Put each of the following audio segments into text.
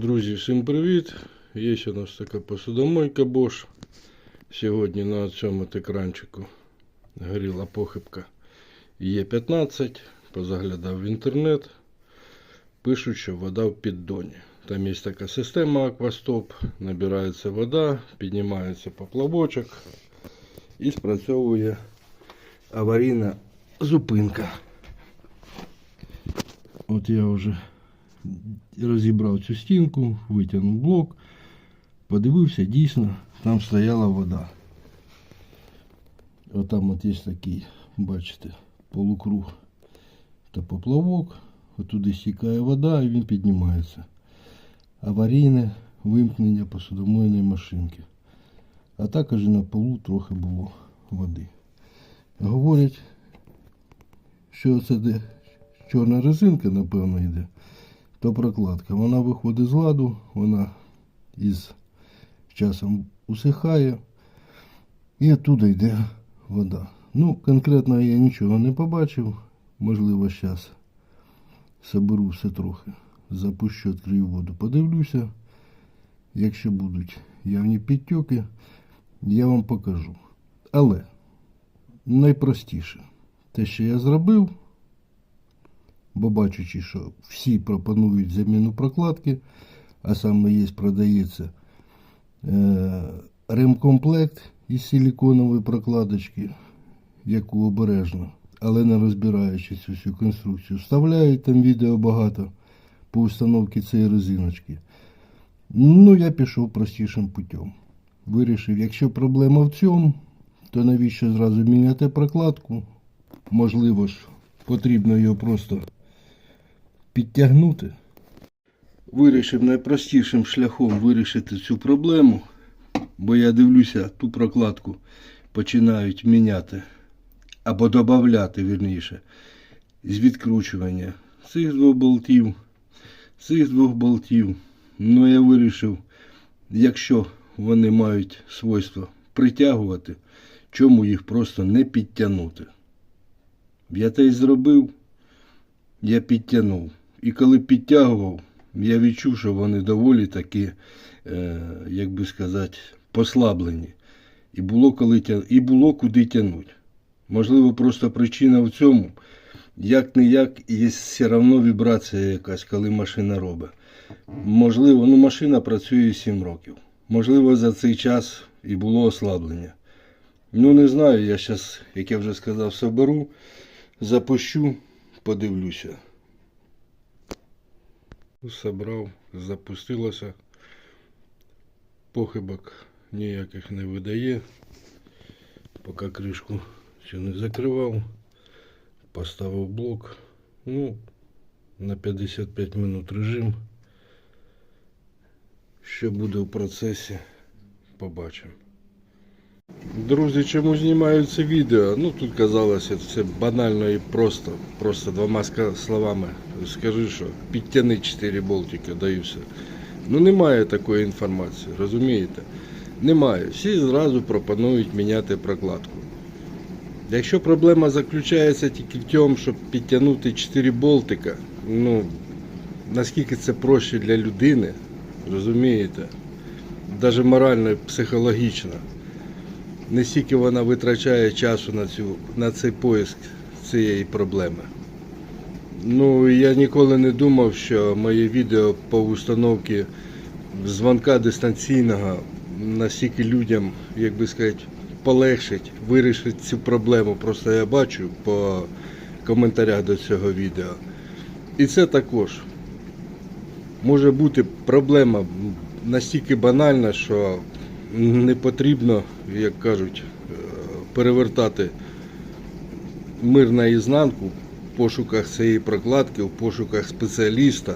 Друзі, всім привіт! Є у нас така посудомойка Bosch. Сьогодні на цьому екранчику горіла похибка Є15. Позаглядав в інтернет. Пишуть, що вода в піддоні. Там є така система Аквастоп. Набирається вода, піднімається поплавочок і спрацьовує аварійна зупинка. От я вже розібрав цю стінку, витягнув блок, подивився, дійсно, там стояла вода. Отам от є такий, бачите, полукруг та поплавок. Отуди стікає вода і він піднімається. Аварійне вимкнення посудомойної машинки. А також на полу трохи було води. Говорять, що це де чорна резинка, напевно, йде то прокладка. Вона виходить з ладу, вона із часом усихає і оттуда йде вода. Ну, конкретно я нічого не побачив. Можливо, зараз соберу все трохи. Запущу, відкрию воду, подивлюся. Якщо будуть явні підтьоки, я вам покажу. Але найпростіше, те, що я зробив, бо бачачи, що всі пропонують заміну прокладки, а саме є, продається е, ремкомплект із силіконової прокладочки, яку обережно, але не розбираючи цю всю конструкцію, вставляють там відео багато по установці цієї резиночки. Ну, я пішов простішим путем. Вирішив, якщо проблема в цьому, то навіщо зразу міняти прокладку? Можливо ж, потрібно його просто підтягнути. Вирішив найпростішим шляхом вирішити цю проблему, бо я дивлюся, ту прокладку починають міняти або додати, вірніше, з відкручування цих двох болтів, цих двох болтів. Ну, я вирішив, якщо вони мають свойство притягувати, чому їх просто не підтягнути. Я те й зробив, я підтягнув. І коли підтягував, я відчув, що вони доволі таки, е, як би сказати, послаблені. І було, коли тя... і було куди тягнути. Можливо, просто причина в цьому. Як не як, є все одно вібрація якась, коли машина робить. Можливо, ну машина працює 7 років. Можливо, за цей час і було ослаблення. Ну, не знаю, я зараз, як я вже сказав, соберу, запущу, подивлюся. Собрав, запустилося. Похибок ніяких не видає. Поки кришку ще не закривав. Поставив блок. Ну, на 55 минут режим. Що буде в процесі, побачимо. Друзі, чому знімаю це відео? Ну тут казалося, це банально і просто. Просто двома словами скажи, що підтяни 4 болтики, да і все. Ну немає такої інформації, розумієте? Немає. Всі зразу пропонують міняти прокладку. Якщо проблема заключається тільки в тому, щоб підтягнути 4 болтика, ну наскільки це проще для людини, розумієте? Навіть морально і психологічно не стільки вона витрачає часу на, цю, на цей поиск цієї проблеми. Ну, я ніколи не думав, що моє відео по установці дзвонка дистанційного настільки людям, як би сказати, полегшить, вирішить цю проблему. Просто я бачу по коментарях до цього відео. І це також може бути проблема настільки банальна, що не потрібно, як кажуть, е, перевертати мир на ізнанку в пошуках цієї прокладки, в пошуках спеціаліста.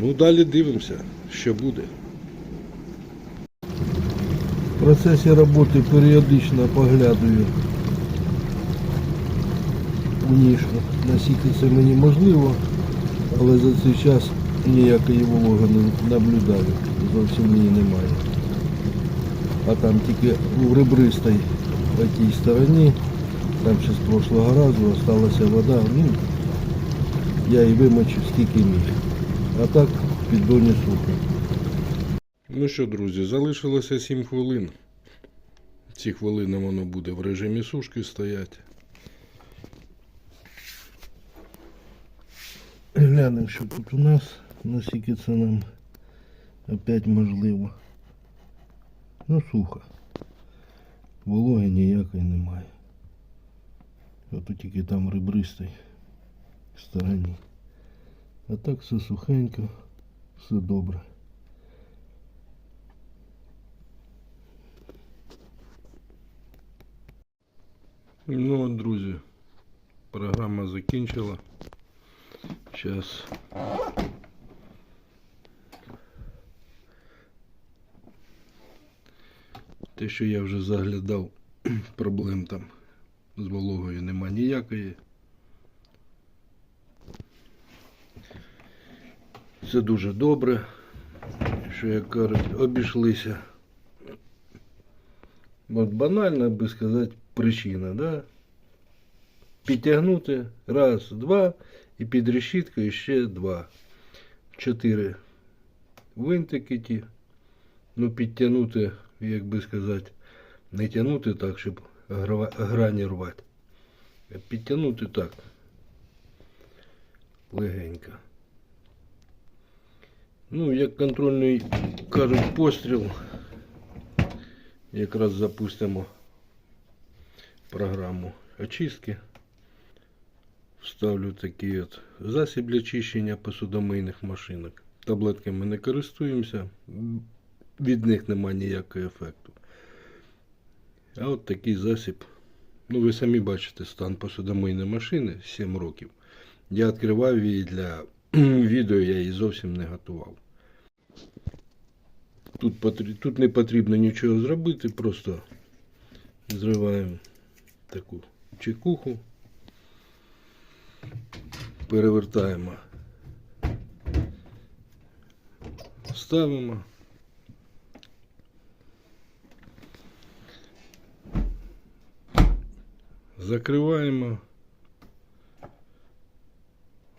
Ну, далі дивимося, що буде. В процесі роботи періодично поглядаю у нішу, наскільки це мені можливо, але за цей час ніякої вологи не наблюдаю, зовсім її немає. А там тільки у ребристій по тій стороні, там ще з прошлого разу осталася вода, ну, я і вимочив скільки міг. А так піддоні сухо. Ну що, друзі, залишилося 7 хвилин. Ці хвилини воно буде в режимі сушки стояти. Глянемо, що тут у нас, наскільки це нам опять можливо. Ну, сухо. Вологи ніякої немає. Ото тільки там ребристий в стороні. А так все сухенько, все добре. Ну от, друзі, програма закінчила. Зараз те, що я вже заглядав, проблем там з вологою нема ніякої. Це дуже добре, що як кажуть, обійшлися. От банально би сказати причина, да? Підтягнути раз, два і під решіткою ще два. Чотири винтики ті. Ну, підтягнути, як би сказати, не тягнути так, щоб грані рвати. А підтягнути так. Легенько. Ну, як контрольний кажуть постріл. Якраз запустимо програму очистки. Вставлю такий от засіб для чищення посудомийних машинок. Таблетками не користуємося, від них немає ніякого ефекту. А от такий засіб. Ну, ви самі бачите стан посудомийної машини 7 років. Я відкривав її для відео, я її зовсім не готував. Тут, тут не потрібно нічого зробити, просто зриваємо таку чекуху, перевертаємо, ставимо. Закриваємо,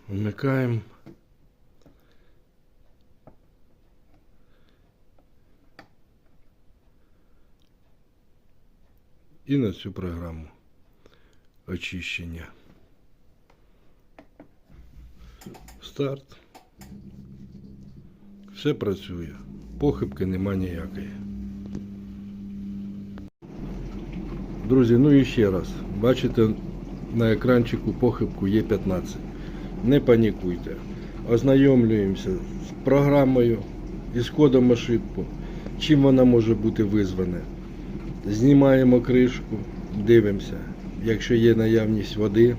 вмикаємо. і на цю програму очищення. Старт. Все працює. Похибки нема ніякої. Друзі, ну і ще раз. Бачите, на екранчику похибку є 15. Не панікуйте. Ознайомлюємося з програмою і з кодом ошибку. Чим вона може бути визвана. Знімаємо кришку, дивимося. Якщо є наявність води,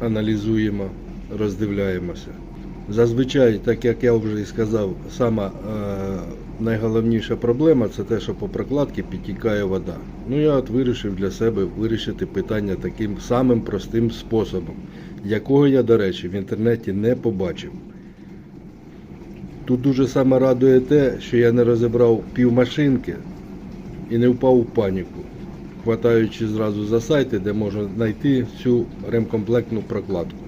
аналізуємо, роздивляємося. Зазвичай, так як я вже і сказав, сама е, найголовніша проблема це те, що по прокладці підтікає вода. Ну я от вирішив для себе вирішити питання таким самим простим способом, якого я, до речі, в інтернеті не побачив. Тут дуже саме радує те, що я не розібрав півмашинки і не впав у паніку, хватаючи зразу за сайти, де можна знайти цю ремкомплектну прокладку.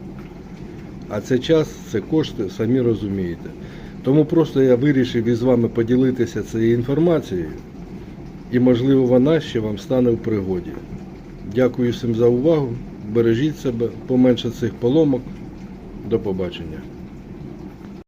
А це час, це кошти, самі розумієте. Тому просто я вирішив із вами поділитися цією інформацією, і можливо вона ще вам стане в пригоді. Дякую всім за увагу. Бережіть себе, поменше цих поломок. До побачення.